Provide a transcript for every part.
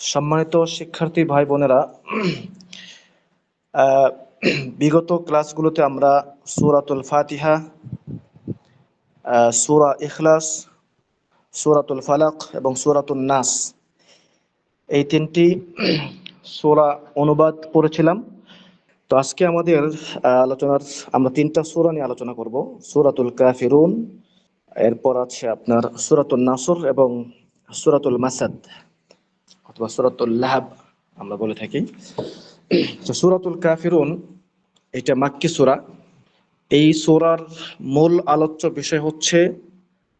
সম্মানিত শিক্ষার্থী ভাই বোনেরা বিগত ক্লাসগুলোতে আমরা সুরাতুল ফাতিহা সুরা ইখলাস, সূরাতুল ফালাক এবং সুরাতুল নাস এই তিনটি সূরা অনুবাদ পড়েছিলাম তো আজকে আমাদের আলোচনার আমরা তিনটা সূরা নিয়ে আলোচনা করব। সূরাতুল কাফিরুন, এরপর আছে আপনার সুরাতুল নাসর এবং সুরাতুল মাসাদ। অথবা সূরাতুল লাহাব আমরা বলে থাকি। তো সূরাতুল কাফিরুন, এটা মাক্কি সুরা। এই সূরার মূল আলোচ্য বিষয় হচ্ছে,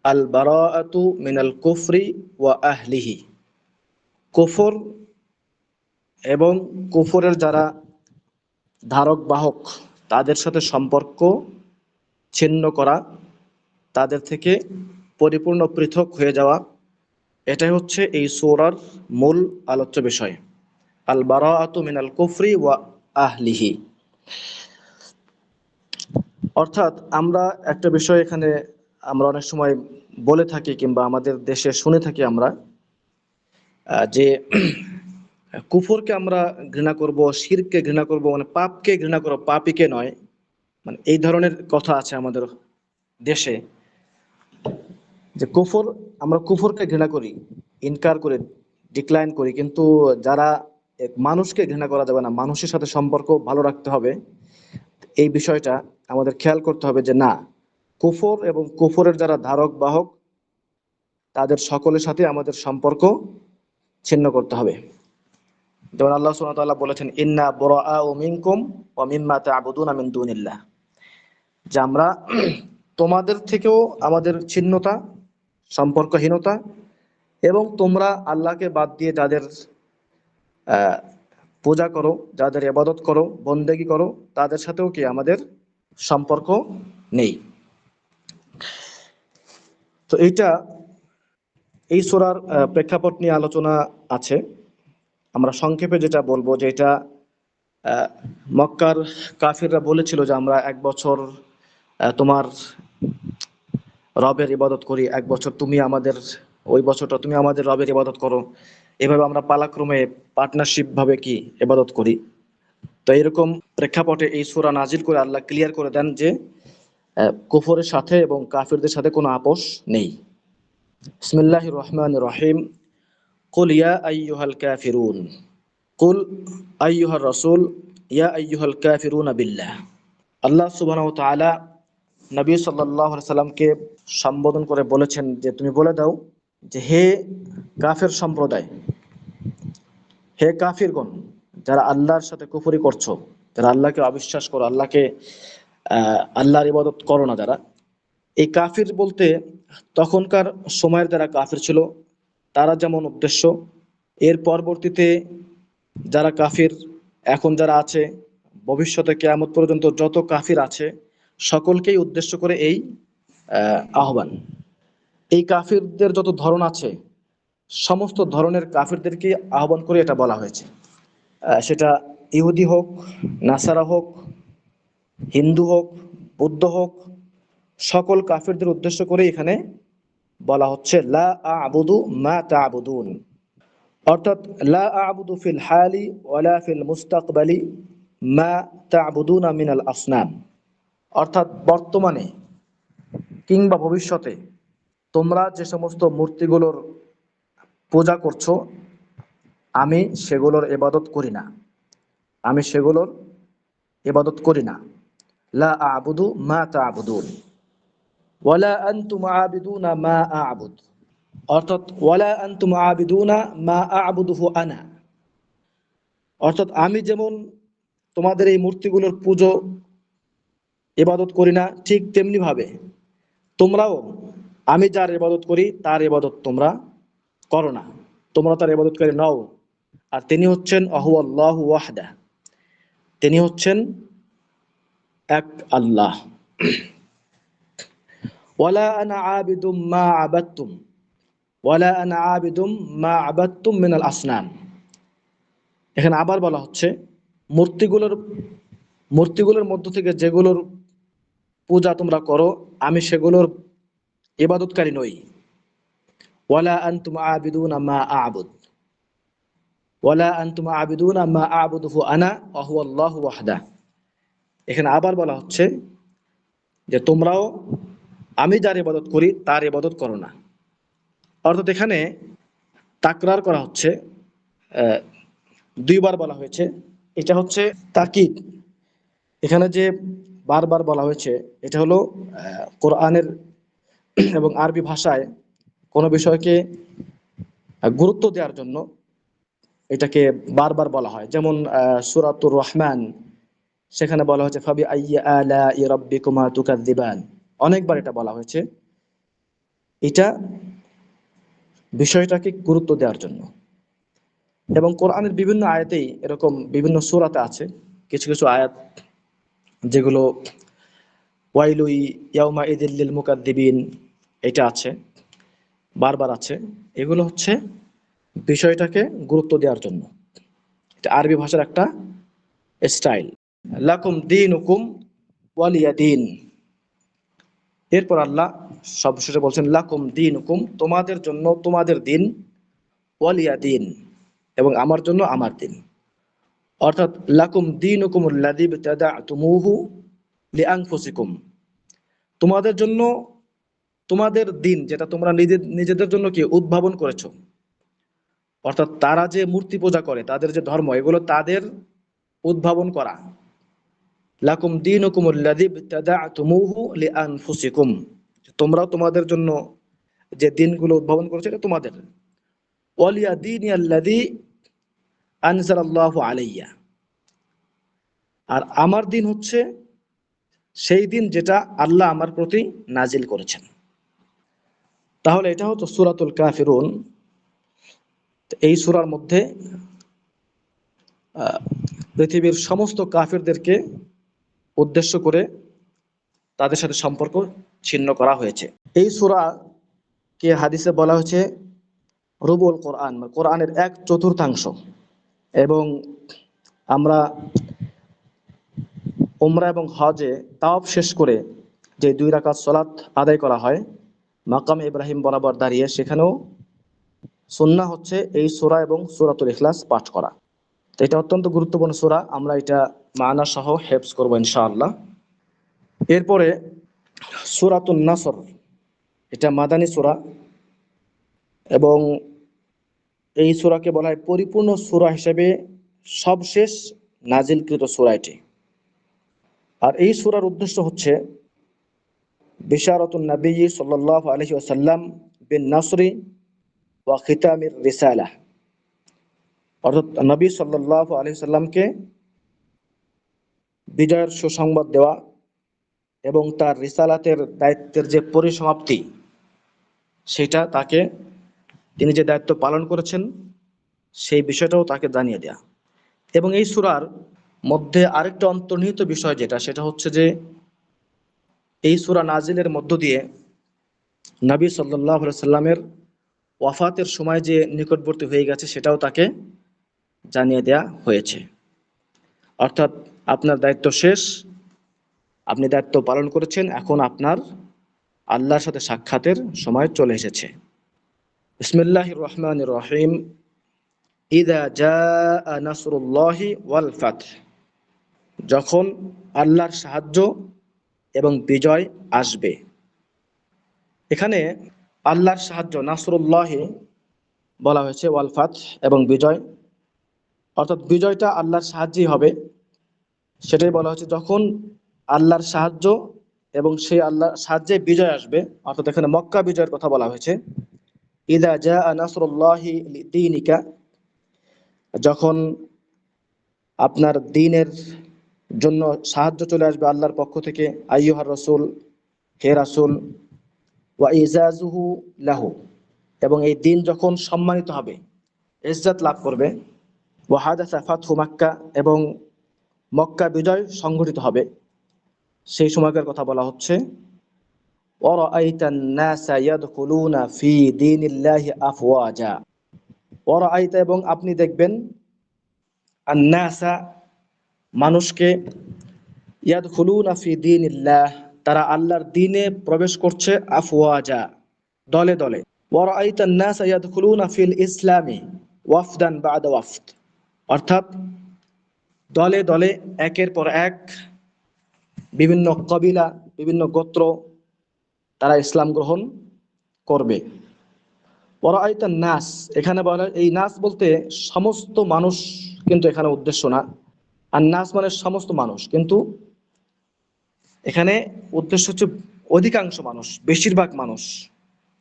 আল বারাআতু মিনাল কুফরি ওয়া আহলিহি। কুফর এবং কুফরের যারা ধারক বাহক, তাদের সাথে সম্পর্ক ছিন্ন করা, তাদের থেকে পরিপূর্ণ পৃথক হয়ে যাওয়া এটাই হচ্ছে এই সূরার মূল আলোচ্য বিষয়। আল বারাআতু মিনাল কুফরি ওয়া আহলিহি। অর্থাৎ আমরা একটা বিষয় এখানে আমরা অনেক সময় বলে থাকি কিংবা আমাদের দেশে শুনে থাকি আমরা যে কুফরকে আমরা ঘৃণা করব শিরকে ঘৃণা করব মানে পাপকে ঘৃণা করব, পাপিকে নয় মানে এই ধরনের কথা আছে আমাদের দেশে। যে কুফর, আমরা কুফরকে ঘৃণা করি, ইনকার করে ডিক্লাইন করি, কিন্তু যারা মানুষকে ঘৃণা করা যাবে না, মানুষের সাথে সম্পর্ক ভালো রাখতে হবে, এই বিষয়টা আমাদের খেয়াল করতে হবে যে না, কুফর এবং কুফরের যারা ধারক বাহক, তাদের সকলের সাথে আমাদের সম্পর্ক ছিন্ন করতে হবে। যেমন আল্লাহ ওয়া বলেছেন, ইন্না মিন দুনিল্লাহ। যে আমরা, তোমাদের থেকেও আমাদের ছিন্নতা সম্পর্কহীনতা এবং তোমরা আল্লাহকে বাদ দিয়ে যাদের পূজা করো, যাদের ইবাদত করো, বন্দেগি করো, তাদের সাথেও কি আমাদের সম্পর্ক নেই? তো এইটা এই সূরার প্রেক্ষাপট নিয়ে আলোচনা আছে। আমরা সংক্ষেপে যেটা বলব যে এটা মক্কার কাফিররা বলেছিল যে আমরা এক বছর তোমার রবের ইবাদত করি, এক বছর তুমি আমাদের, ওই বছরটা তুমি আমাদের রবের ইবাদত করো। এভাবে আমরা পালাক্রমে পার্টনারশিপ ভাবে কি ইবাদত করি? তো এরকম প্রেক্ষাপটে এই সূরা নাজিল করে আল্লাহ ক্লিয়ার করে দেন যে কুফরের সাথে এবং কাফিরদের সাথে কোনো আপোষ নেই। বিসমিল্লাহির রহমান রহিম। কুল ইয়া আইয়ুহাল কাফিরুন। কুল আইয়ুহার রাসূল, ইয়া আইয়ুহাল কাফিরুনা বিল্লাহ। আল্লাহ সুবহানাহু ওয়া তাআলা নবী আলাইহি সাল্লামকে সম্বোধন করে বলেছেন যে, তুমি বলে দাও যে, হে কাফের সম্প্রদায়, হে কাফিরগণ, যারা আল্লাহর সাথে কুফরি করছ, যারা আল্লাহকে অবিশ্বাস করো, আল্লাহকে আল্লাহর ইবাদত করো না যারা, এই কাফির বলতে তখনকার সময়ের যারা কাফির ছিল, তারা যেমন উদ্দেশ্য, এর পরবর্তীতে যারা কাফির, এখন যারা আছে, ভবিষ্যতে কেয়ামত পর্যন্ত যত কাফির আছে সকলকেই উদ্দেশ্য করে এই আহ্বান। এই কাফিরদের যত ধরন আছে, সমস্ত ধরনের কাফিরদেরকে আহ্বান করে এটা বলা হয়েছে। সেটা ইহুদি হোক, নাসারা হোক, হিন্দু হোক, বৌদ্ধ হোক, সকল কাফিরদের উদ্দেশ্য করে এখানে বলা হচ্ছে, লা আবুদু মা তা'বুদুন। অর্থাৎ, লা আবুদু ফিল মা তা'বুদুনা মিনাল আসনাম অর্থাৎ বর্তমানে কিংবা ভবিষ্যতে তোমরা যে সমস্ত মূর্তিগুলোর পূজা করছ, আমি সেগুলোর এবাদত করি না। আমি সেগুলোর এবাদত করি না। লা আবুদু মা তা'বুদুন। ওয়ালা আনতুম আবিদুনা মা আ'বুদ। অর্থাৎ ওয়ালা আনতুম আবিদুনা মা আ'বুদুহু আনা। অর্থাৎ আমি যেমন তোমাদের এই মূর্তিগুলোর পুজো ইবাদত করি না, ঠিক তেমনি ভাবে। তোমরাও, আমি যার ইবাদত করি, তার ইবাদত তোমরা করো না। তোমরা তার ইবাদতকারী নও। আর তিনি হচ্ছেন আহু আল্লাহ ওয়াহদা। তিনি হচ্ছেন এক আল্লাহ। ওয়ালা আনা আবিদুম মা আবাদতুম। ওয়ালা আনা আবিদুম মা আবাদতুম মিনাল আসনাম এখানে আবার বলা হচ্ছে, মূর্তিগুলোর মূর্তিগুলোর মধ্য থেকে যেগুলোর পূজা তোমরা করো, আমি সেগুলোর ইবাদতকারী নই। ওয়ালা আনতুম আবিদুনা মা আবুদ। ওয়ালা আনতুম আবিদুনা মা আবুদুহু আনা হুয়া আল্লাহু ওয়াহদা। এখানে আবার বলা হচ্ছে যে, তোমরাও আমি যার ইবাদত করি, তার ইবাদত করো না। অর্থাৎ এখানে তাকরার করা হচ্ছে দুইবার বলা হয়েছে। এটা হচ্ছে তাকিদ। এখানে যে বারবার বলা হয়েছে, এটা হলো কোরআনের এবং আরবি ভাষায় কোনো বিষয়কে গুরুত্ব দেওয়ার জন্য এটাকে বারবার বলা হয়। যেমন সুরাতুর রহমান, সেখানে বলা হয়েছে, ফাবি আইয়া আলা রাব্বিকুমা তুকাযযিবান। অনেকবার এটা বলা হয়েছে। এটা বিষয়টাকে গুরুত্ব দেওয়ার জন্য। এবং কোরআনের বিভিন্ন আয়াতেই এরকম বিভিন্ন সুরাতে আছে। কিছু কিছু আয়াত যেগুলো ওয়াইলুই ইয়াউমা ইদিল্লিল মুকাদ্দিবিন, এটা আছে, বারবার আছে। এগুলো হচ্ছে বিষয়টাকে গুরুত্ব দেওয়ার জন্য। এটা আরবি ভাষার একটা স্টাইল লাকুম দিন হুকুম ওয়ালিয়া দিন। এরপর আল্লাহ সবশেষে বলছেন, লাকুম দিন হুকুম তোমাদের জন্য তোমাদের দিন ওয়ালিয়া দিন এবং আমার জন্য আমার দিন। অর্থাৎ লাকুম দিন লাদিব তুমুহু তোমাদের জন্য, তোমাদের দিন যেটা তোমরা নিজের নিজেদের জন্য কি উদ্ভাবন করেছ? অর্থাৎ তারা যে মূর্তি পূজা করে, তাদের যে ধর্ম, এগুলো তাদের উদ্ভাবন করা। লাকুম দিনুকুম আল্লাযী ইবতাদা'তুমুহু লিআনফুসিকুম। তোমরাও তোমাদের জন্য যে দিনগুলো উদ্ভাবন করেছ, এটা তোমাদের। ওয়ালিয়া দীনি আলাইয়া। আর আমার দিন হচ্ছে সেই দিন যেটা আল্লাহ আমার প্রতি নাজিল করেছেন। তাহলে এটা হতো সূরাতুল কাফিরুন। এই সূরার মধ্যে পৃথিবীর সমস্ত কাফিরদেরকে উদ্দেশ্য করে তাদের সাথে সম্পর্ক ছিন্ন করা হয়েছে। এই সূরা কে হাদিসে বলা হয়েছে রুবুল কোরআন মানে কোরআনের এক চতুর্থাংশ। এবং আমরা উমরা এবং হজে তাওয়াফ শেষ করে যে দুই রাকাত সলাৎ আদায় করা হয়, মাকাম ইব্রাহিম বরাবর দাঁড়িয়ে সেখানেও সুন্নাহ হচ্ছে এই সোরা এবং সূরাতুল ইখলাস পাঠ করা। তো এটা অত্যন্ত গুরুত্বপূর্ণ সোরা, আমরা এটা মানা সহ হেফজ করব ইনশাআল্লাহ। এরপরে সূরাতুন নাসর, এটা মাদানী সূরা এবং এই সূরাকে বলা হয় পরিপূর্ণ সূরা হিসেবে সবশেষ নাজিলকৃত সূরা এটি। আর এই সুরার উদ্দেশ্য হচ্ছে বিশারাতুন নবী সাল্লাল্লাহু আলাইহি ওয়াসাল্লাম বিন নাসরি ওয়া খিতামির রিসালাহ অর্থাৎ নবী সাল্লাল্লাহু আলাইহি সাল্লামকে বিজয়ের সুসংবাদ দেওয়া এবং তার রিসালাতের দায়িত্বের যে পরিসমাপ্তি, সেটা তাকে তিনি যে দায়িত্ব পালন করেছেন, সেই বিষয়টাও তাকে জানিয়ে দেয়া। এবং এই সুরার মধ্যে আরেকটা অন্তর্নিহিত বিষয় যেটা, সেটা হচ্ছে যে এই সুরা নাজিলের মধ্য দিয়ে নবী আলাইহি সাল্লামের ওয়াফাতের সময় যে নিকটবর্তী হয়ে গেছে, সেটাও তাকে জানিয়ে দেয়া হয়েছে। অর্থাৎ আপনার দায়িত্ব শেষ, আপনি দায়িত্ব পালন করেছেন, এখন আপনার আল্লাহর সাথে সাক্ষাতের সময় চলে এসেছে। বিসমিল্লাহির রহমানির রহিম ইদা জাআ নাসরুল্লাহি ওয়াল ফাত যখন আল্লাহর সাহায্য এবং বিজয় আসবে। এখানে আল্লাহর সাহায্য নাসরুল্লাহি বলা হয়েছে ওয়াল ফাত এবং বিজয়। অর্থাৎ বিজয়টা আল্লাহর সাহায্যেই হবে। সেটাই বলা হচ্ছে যখন আল্লাহর সাহায্য এবং সেই আল্লাহর সাহায্যে বিজয় আসবে। অর্থাৎ এখানে মক্কা বিজয়ের কথা বলা হয়েছে। ইদা জা নাসরুল্লাহি দিনিকা যখন আপনার দিনের জন্য সাহায্য চলে আসবে আল্লাহর পক্ষ থেকে, আইয়ুহার রসুল, হে রাসুল, ওয়া ইজাজুহু লাহু, এবং এই দিন যখন সম্মানিত হবে, ইজ্জত লাভ করবে ওয়াহাদাসা ফাতহু মাক্কা, এবং মক্কা বিজয় সংঘটিত হবে, সেই সময়কার কথা বলা হচ্ছে। وَرَأَيْتَ النَّاسَ يَدْخُلُونَ فِي دِينِ اللَّهِ أَفْوَاجًا وَرَأَيْتَ এবং আপনি দেখবেন আন্নাসা মানুষকে ইয়াদখুলুনা ফি দীনিল্লাহ তারা আল্লাহর দ্বীনে প্রবেশ করছে আফওয়াজা দলে দলে ওয়ারাআইতা আন-নাসা ইয়াদখুলুনা ফিল ইসলামি ওয়াফদান বাদা ওয়াফদ অর্থাৎ দলে দলে একের পর এক বিভিন্ন কবিলা বিভিন্ন গোত্র তারা ইসলাম গ্রহণ করবে। পরাইতান নাস, এখানে বলা এই নাস বলতে সমস্ত মানুষ কিন্তু এখানে উদ্দেশ্য না। আর নাস মানে সমস্ত মানুষ, কিন্তু এখানে উদ্দেশ্য হচ্ছে অধিকাংশ মানুষ, বেশিরভাগ মানুষ,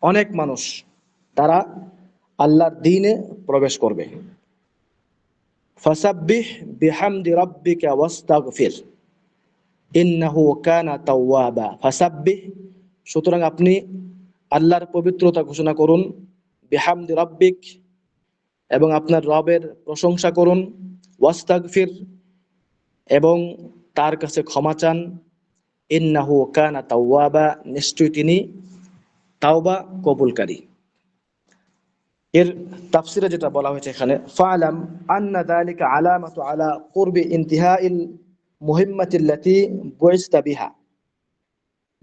অনেক মানুষ, তারা আল্লাহর দিনে প্রবেশ করবে। ফাসাব্বিহ রাব্বিকা ওয়াস্তাগফির, ইন্নাহু কানা তাওয়াবা। ফাসাব্বিহ সুতরাং আপনি আল্লাহর পবিত্রতা ঘোষণা করুন, বিহামদি রাব্বিক, এবং আপনার রবের প্রশংসা করুন, ওয়াস্তাগফির, এবং তার কাছে ক্ষমা চান। ইন্নাহু কানা তাওয়াবা, নিশ্চয়ই তিনি তাওবা কবুলকারী। এর তাফসিরে যেটা বলা হয়েছে এখানে, ফালাম আন্না যালিকা আলামাতু আলা কুরবি ইনতিহাইল মুহিম্মাতিল্লাতি বুইসতা বিহা।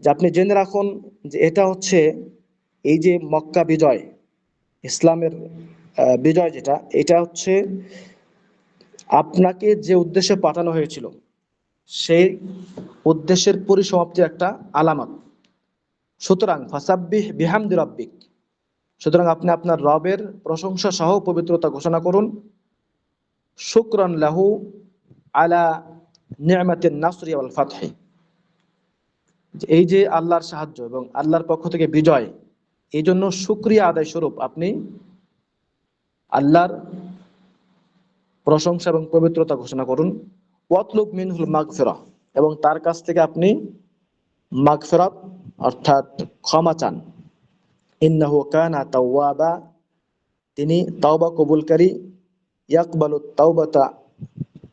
যে আপনি জেনে রাখুন যে এটা হচ্ছে এই যে মক্কা বিজয়, ইসলামের বিজয় যেটা, এটা হচ্ছে আপনাকে যে উদ্দেশ্যে পাঠানো হয়েছিল, সেই উদ্দেশ্যের পরিসমাপ্তির একটা আলামত। সুতরাং, ফাসাব্বিহ বিহামদি রাব্বিক, সুতরাং আপনি আপনার রবের প্রশংসা সহ পবিত্রতা ঘোষণা করুন। শুক্রান লাহু আলা নিয়ামাতিন নাসরি ওয়াল ফাতহি। এই যে আল্লাহর সাহায্য এবং আল্লাহর পক্ষ থেকে বিজয় এই জন্য সুক্রিয়া আদায় স্বরূপ আপনি আল্লাহর প্রশংসা এবং পবিত্রতা ঘোষণা করুন। ওয়াতলুব মিনহুল মাগফিরা এবং তার কাছ থেকে আপনি মাগফিরাত অর্থাৎ ক্ষমা চান। ইন্নাহু কানা তাওয়াবা, তিনি তাওবা কবুলকারী, ইয়াকবালু তাওবাতা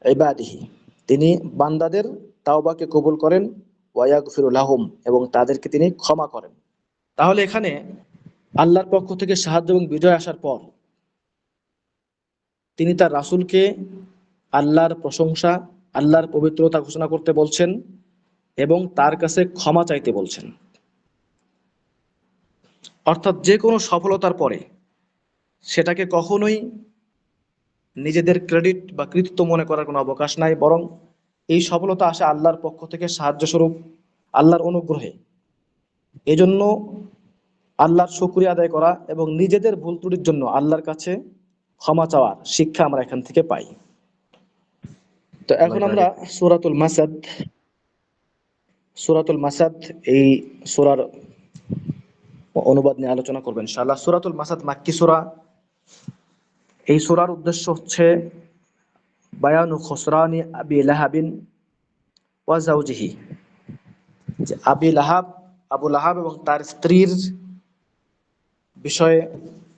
ইবাদিহি। তিনি বান্দাদের তাওবাকে কবুল করেন লাহুম এবং তাদেরকে তিনি ক্ষমা করেন। তাহলে এখানে আল্লাহর পক্ষ থেকে সাহায্য এবং বিজয় আসার পর তিনি তার রাসূলকে আল্লাহর প্রশংসা, আল্লাহর পবিত্রতা ঘোষণা করতে বলছেন এবং তার কাছে ক্ষমা চাইতে বলছেন। অর্থাৎ যে কোনো সফলতার পরে সেটাকে কখনোই নিজেদের ক্রেডিট বা কৃতিত্ব মনে করার কোনো অবকাশ নাই, বরং এই সফলতা আসে আল্লাহর পক্ষ থেকে সাহায্য স্বরূপ আল্লাহর অনুগ্রহে। এজন্য আল্লাহর শুকরিয়া আদায় করা এবং নিজেদের ভুল ত্রুটির জন্য আল্লাহর কাছে ক্ষমা চাওয়ার শিক্ষা আমরা এখান থেকে পাই। তো এখন আমরা সুরাতুল মাসাদ সুরাতুল মাসাদ এই সুরার অনুবাদ নিয়ে আলোচনা করবেন ইনশাআল্লাহ। সুরাতুল মাসাদ মাক্কি সুরা। এই সুরার উদ্দেশ্য হচ্ছে বায়ানু খসরানি আবি লাহাবিন ওয়া জাওজিহি যে আবি লাহাব আবু লাহাব এবং তার স্ত্রীর বিষয়ে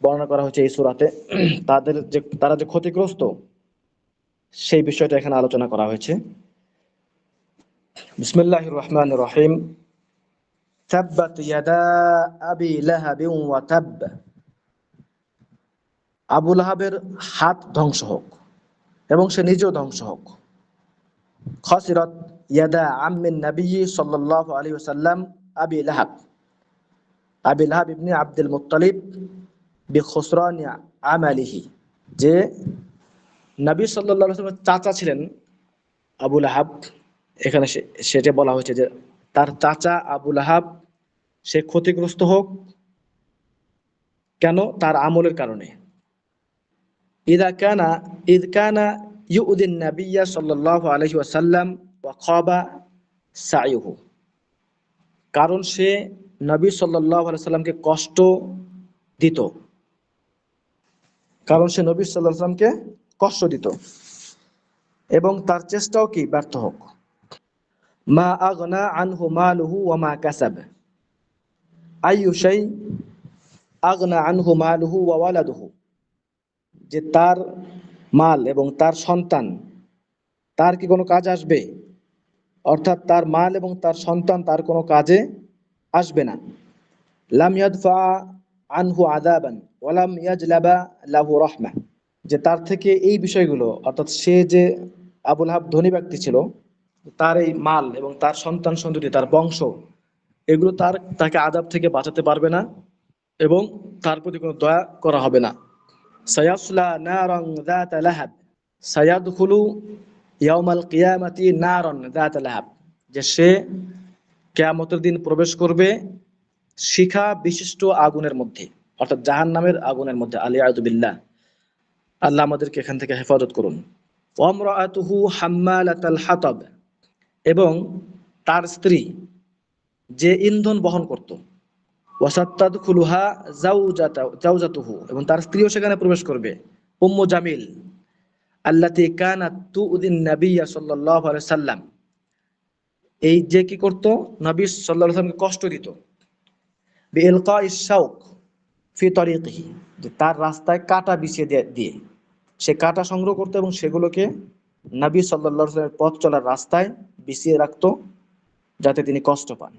বর্ণনা করা হয়েছে এই সুরাতে। তাদের যে, তারা যে ক্ষতিগ্রস্ত, সেই বিষয়টা এখানে আলোচনা করা হয়েছে। বিসমিল্লাহির রহমানির রহিম। লাহাবিন ওয়া তাব্ব। আবু লাহাবের হাত ধ্বংস হোক। এবং সে নিজেও ধ্বংস হোক। খসিরত ইয়াদা আম্মিন নবী সাল্লাল্লাহু আলাইহি ওয়াসাল্লাম আবি লাহাব। আবি লাহাব ইবনে আব্দুল মুত্তালিব বিখসরানি আমালিহি। যে নবী আলাইহি চাচা ছিলেন আবু লাহাব। এখানে সেটা বলা হয়েছে যে তার চাচা আবু লাহাব সে ক্ষতিগ্রস্ত হোক কেন? তার আমলের কারণে। ইদা কানা ইদ কানা ইউদিন নাবিয়্যা সাল্লাল্লাহু আলাইহি ওয়াসাল্লাম ওয়া খাবা সাইহু কারণ সে নবী আলাইহি সাল্লামকে কষ্ট দিত। কারণ সে নবী আলাইহি সাল্লামকে কষ্ট দিত। এবং তার চেষ্টাও কি? ব্যর্থ হোক। মা আগনা আনহু মালুহু ওয়া মা কাসাব। আইয়ু শাই আগনা আনহু মালুহু ওয়া ওয়ালাদুহু। যে তার মাল এবং তার সন্তান, তার কি কোনো কাজ আসবে? অর্থাৎ তার মাল এবং তার সন্তান তার কোনো কাজে আসবে না। লাম আনহু আদাবান ওয়ালাম ইয়াজলাবা লাহু রাহমা। যে তার থেকে এই বিষয়গুলো, অর্থাৎ সে যে আবুল হাব ধনী ব্যক্তি ছিল, তার এই মাল এবং তার সন্তান সন্ততি তার বংশ, এগুলো তার, তাকে আদাব থেকে বাঁচাতে পারবে না এবং তার প্রতি কোনো দয়া করা হবে না। সায়াসলা নারান যাতা লাহাব সায়াদখুলু ইয়াউমাল কিয়ামাতি নারান যাতা লাহাব যে সে কিয়ামতের দিন প্রবেশ করবে শিখা বিশিষ্ট আগুনের মধ্যে, অর্থাৎ জাহান্নামের আগুনের মধ্যে। আলিয়াযু বিল্লাহ। আল্লাহ আমাদেরকে এখান থেকে হেফাজত করুন। ওয়ামরাআতুহু হাম্মালাতাল হাতাব। এবং তার স্ত্রী যে ইন্ধন বহন করত এবং তার স্ত্রীও সেখানে প্রবেশ করবে। উম্মু জামিল, আল্লাতি কানাত তুউদিন নাবিয়্যা সাল্লাল্লাহু আলাইহি সাল্লাম। এই যে কি করত? নবী সাল্লাল্লাহু সাল্লামকে কষ্ট দিত। বিইলকাই শাউক ফি তরিকিহি, যে তার রাস্তায় কাটা বিছিয়ে দিয়ে- সে কাটা সংগ্রহ করতো এবং সেগুলোকে নবী সাল্লাল্লাহু পথ চলার রাস্তায় বিছিয়ে রাখতো, যাতে তিনি কষ্ট পান।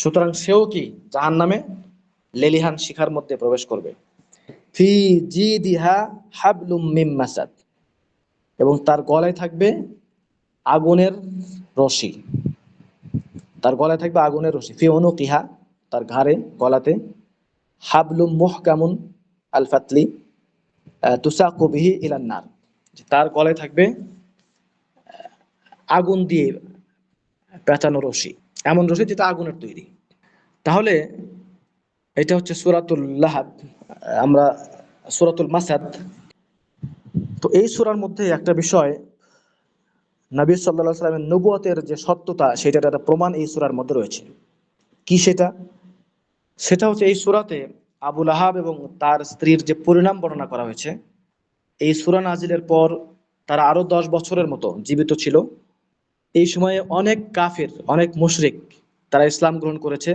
সুতরাং সেও কি জাহান নামে লেলিহান শিখার মধ্যে প্রবেশ করবে? ফি জিদিহা হাবলুম মিম মাসাদ। এবং তার গলায় থাকবে আগুনের রশি। তার গলায় থাকবে আগুনের রশি। ফি অনুকিহা তার ঘাড়ে, গলাতে। হাবলুম মুহকামুন আল ফাতলি তুসাকু বিহি ইলান্নার তার গলায় থাকবে, আগুন দিয়ে পেঁচানো রশি। এমন রশি যেটা আগুনের তৈরি। তাহলে এটা হচ্ছে সুরাতুল লাহাব। আমরা সুরাতুল মাসাদ। তো এই সুরার মধ্যে একটা বিষয়, নবী আলাইহি সাল্লামের নবুয়তের যে সত্যতা, সেটার একটা প্রমাণ এই সুরার মধ্যে রয়েছে। কি সেটা? সেটা হচ্ছে এই সুরাতে আবুল আহাব এবং তার স্ত্রীর যে পরিণাম বর্ণনা করা হয়েছে, এই সূরা নাজিলের পর তারা আরও দশ বছরের মতো জীবিত ছিল। এই সময়ে অনেক কাফের, অনেক মুশরিক, তারা ইসলাম গ্রহণ করেছে,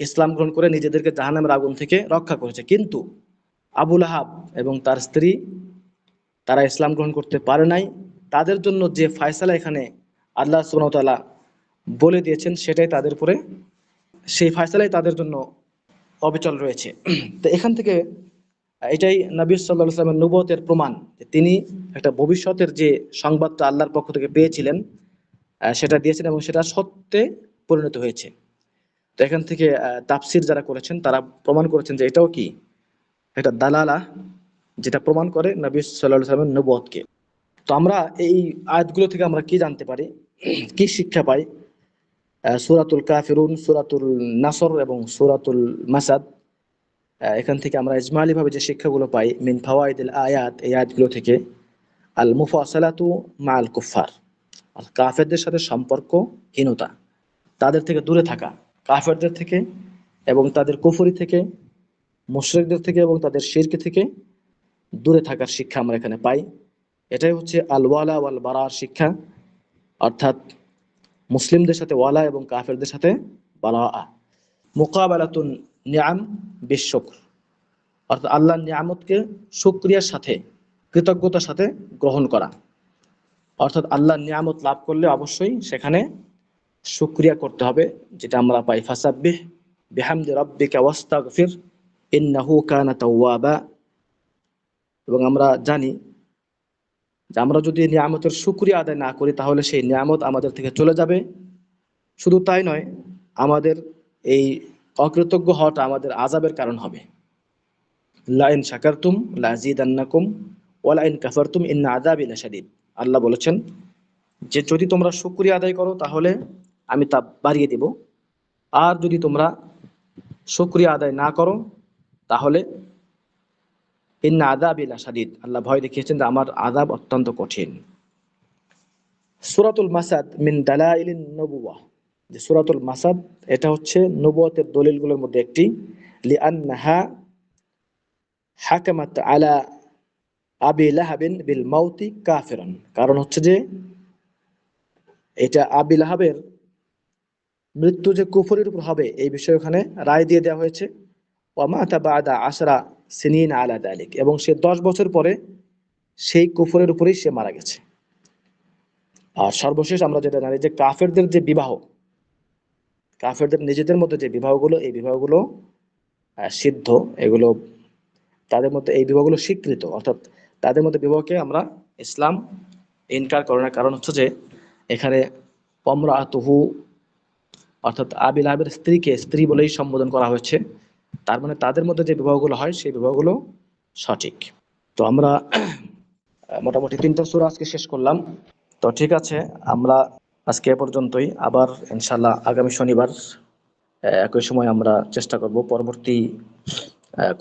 ইসলাম গ্রহণ করে নিজেদেরকে জাহানামের আগুন থেকে রক্ষা করেছে। কিন্তু আবুল আহাব এবং তার স্ত্রী, তারা ইসলাম গ্রহণ করতে পারে নাই। তাদের জন্য যে ফায়সালা এখানে আল্লাহ সুবহানাহু বলে দিয়েছেন, সেটাই তাদের উপরে, সেই ফায়সালাই তাদের জন্য অবিচল রয়েছে। তো এখান থেকে এটাই নবী সাল্লাল্লাহু আলাইহি সাল্লামের নবুয়তের প্রমাণ তিনি একটা ভবিষ্যতের যে সংবাদটা আল্লাহর পক্ষ থেকে পেয়েছিলেন সেটা দিয়েছেন এবং সেটা সত্যে পরিণত হয়েছে। তো এখান থেকে তাফসির যারা করেছেন, তারা প্রমাণ করেছেন যে এটাও কি? একটা দালালা যেটা প্রমাণ করে নবী সাল্লামের নবুয়তকে তো আমরা এই আয়াতগুলো থেকে আমরা কি জানতে পারি? কি শিক্ষা পাই? সুরাতুল কাফিরুন, সুরাতুল নাসর এবং সূরাতুল মাসাদ। এখান থেকে আমরা ইজমালি ভাবে যে শিক্ষাগুলো পাই, মিন ফাওয়াইদিল আয়াত, এই আয়াতগুলো থেকে। আল মুফাসালাতু মা আল কুফার আর কাফেরদের সাথে সম্পর্কহীনতা, তাদের থেকে দূরে থাকা, কাফেরদের থেকে এবং তাদের কুফরি থেকে, মুশরিকদের থেকে এবং তাদের শিরক থেকে দূরে থাকার শিক্ষা আমরা এখানে পাই। এটাই হচ্ছে আল ওয়ালা বারার শিক্ষা, অর্থাৎ মুসলিমদের সাথে ওয়ালা এবং কাফেরদের সাথে বারা মোকাবেলাতুন নিয়াম বিশ্বকর অর্থাৎ আল্লাহ নিয়ামতকে শুক্রিয়ার সাথে, কৃতজ্ঞতার সাথে গ্রহণ করা। অর্থাৎ আল্লাহর নিয়ামত লাভ করলে অবশ্যই সেখানে শুক্রিয়া করতে হবে, যেটা আমরা পাই, ফাসাব্বিহ বিহামদি রাব্বিকা ওয়াস্তাগফির, ইন্নাহু কানা তাওয়াবা। এবং আমরা জানি যে আমরা যদি নিয়ামতের শুক্রিয়া আদায় না করি, তাহলে সেই নিয়ামত আমাদের থেকে চলে যাবে। শুধু তাই নয়, আমাদের এই অকৃতজ্ঞ হওয়াটা আমাদের আজাবের কারণ হবে। লাইন শাকারতুম লাজিদান্নাকুম ওয়ালাইন কাফারতুম, ইন্না আযাবি লাশাদীদ আল্লাহ বলেছেন যে যদি তোমরা শুকরিয়া আদায় করো, তাহলে আমি তা বাড়িয়ে দেব। আর যদি তোমরা শুকরিয়া আদায় না করো, তাহলে ইন্না আযাবি লাশাদীদ আল্লাহ ভয় দেখিয়েছেন যে আমার আযাব অত্যন্ত কঠিন। সুরাতুল মাসাদ মিন দালাইলিন নবুয়া যে সুরাতুল মাসাদ, এটা হচ্ছে নবুয়তের দলিলগুলোর মধ্যে একটি। লিআন্নাহা হাকামাত আলা আবি লাহাবিন বিল মাউতি কাফিরান। কারণ হচ্ছে যে, এটা আবি লাহাবের মৃত্যু যে কুফরের উপর হবে, এই বিষয়ে ওখানে রায় দিয়ে দেওয়া হয়েছে। ওয়ামাতা বাদা সিনিন আলা এবং সে দশ বছর পরে সেই কুফরের উপরেই সে মারা গেছে। আর সর্বশেষ আমরা যেটা জানি যে কাফেরদের যে বিবাহ, কাফেরদের নিজেদের মধ্যে যে বিবাহগুলো, এই বিবাহগুলো সিদ্ধ, এগুলো তাদের মধ্যে এই বিবাহগুলো স্বীকৃত। অর্থাৎ তাদের মধ্যে বিবাহকে আমরা ইসলাম ইনকার করার কারণ হচ্ছে যে, এখানে পমরা অমরাতুহু, অর্থাৎ আবিল আবের স্ত্রীকে স্ত্রী বলেই সম্বোধন করা হয়েছে। তার মানে তাদের মধ্যে যে বিবাহগুলো হয়, সেই বিবাহগুলো সঠিক। তো আমরা মোটামুটি তিনটা সূরা আজকে শেষ করলাম। তো ঠিক আছে, আমরা আজকে এ পর্যন্তই। আবার ইনশাল্লাহ আগামী শনিবার একই সময় আমরা চেষ্টা করব পরবর্তী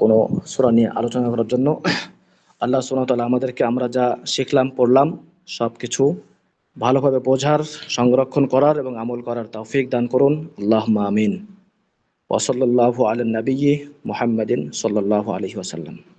কোনো সূরা নিয়ে আলোচনা করার জন্য। আল্লাহ ওয়া আমাদেরকে আমরা যা শিখলাম, পড়লাম সব কিছু ভালোভাবে বোঝার, সংরক্ষণ করার এবং আমল করার তৌফিক দান করুন। আল্লাহ মামিন ওসল্লাহ আল নবী মোহাম্মদিন সাল্লাহ আলহি আলাইহি ওয়াসাল্লাম।